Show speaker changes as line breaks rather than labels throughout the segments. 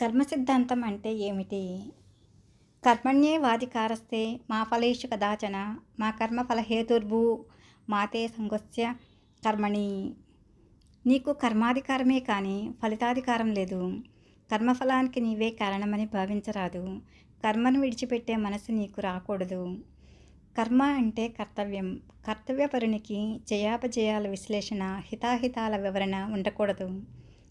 కర్మ సిద్ధాంతం అంటే ఏమిటి? కర్మణ్యే వాధికారస్తే మా ఫలేషు కదాచన మా కర్మ ఫలహేతుర్భూ మాతే సంగస్య కర్మణి. నీకు కర్మాధికారమే కానీ ఫలితాధికారం లేదు. కర్మఫలానికి నీవే కారణమని భావించరాదు. కర్మను విడిచిపెట్టే మనసు నీకు రాకూడదు. కర్మ అంటే కర్తవ్యం. కర్తవ్యపరునికి జయాపజయాల విశ్లేషణ హితాహితాల వివరణ ఉండకూడదు.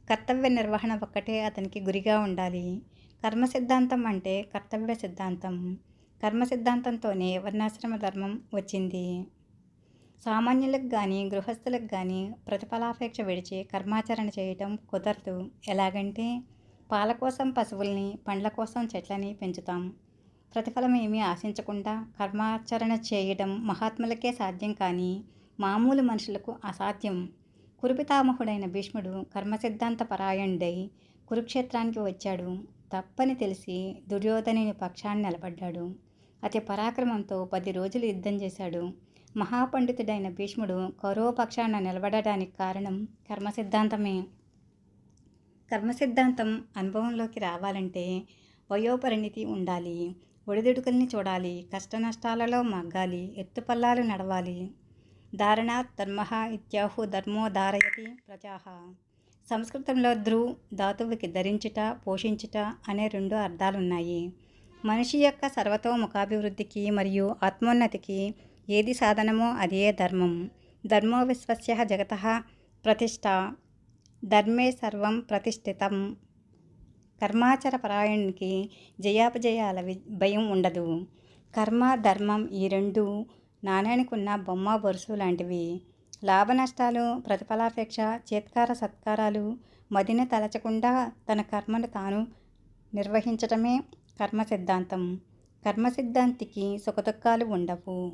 కర్తవ్య నిర్వహణ ఒక్కటే అతనికి గురిగా ఉండాలి. కర్మ సిద్ధాంతం అంటే కర్తవ్య సిద్ధాంతం. కర్మ సిద్ధాంతంతోనే వర్ణాశ్రమ ధర్మం వచ్చింది. సామాన్యులకు కానీ గృహస్థులకు కానీ ప్రతిఫలాపేక్ష విడిచి కర్మాచరణ చేయటం కుదరదు. ఎలాగంటే పాల కోసం పశువుల్ని పండ్ల కోసం చెట్లని పెంచుతాం. ప్రతిఫలం ఏమీ ఆశించకుండా కర్మాచరణ చేయడం మహాత్ములకే సాధ్యం కానీ మామూలు మనుషులకు అసాధ్యం. కురుపితామహుడైన భీష్ముడు కర్మ సిద్ధాంత పరాయణుడై కురుక్షేత్రానికి వచ్చాడు. తప్పని తెలిసి దుర్యోధనుని పక్షాన్ని నిలబడ్డాడు. అతి పరాక్రమంతో పది రోజులు యుద్ధం చేశాడు. మహాపండితుడైన భీష్ముడు కౌరవ పక్షాన నిలబడడానికి కారణం కర్మసిద్ధాంతమే. కర్మసిద్ధాంతం అనుభవంలోకి రావాలంటే వయోపరిణితి ఉండాలి. ఒడిదుడుకుల్ని చూడాలి. కష్ట నష్టాలలో మగ్గాలి. ఎత్తుపల్లాలు నడవాలి. ధారణాత్ ధర్మ ఇత్యాహు ధర్మో ధారయతి ప్రజాహ సంస్కృతంలో ధ్రు ధాతువుకి ధరించుట పోషించుట అనే రెండు అర్థాలున్నాయి. మనిషి యొక్క సర్వతోముఖాభివృద్ధికి మరియు ఆత్మోన్నతికి ఏది సాధనమో అదే ధర్మం. ధర్మో విశ్వస్య జగత ప్రతిష్ట ధర్మే సర్వం ప్రతిష్ఠితం. కర్మాచర పరాయణునికి జయాపజయాల భయం ఉండదు. కర్మ ధర్మం ఈ రెండు నాణ్యానికి ఉన్న బొమ్మ బొరుసు లాంటివి. లాభ నష్టాలు ప్రతిఫలాపేక్ష చేత్కార సత్కారాలు మదిని తలచకుండా తన కర్మను తాను నిర్వహించటమే కర్మ సిద్ధాంతం. కర్మ సిద్ధాంతికి సుఖదుఖాలు ఉండవు.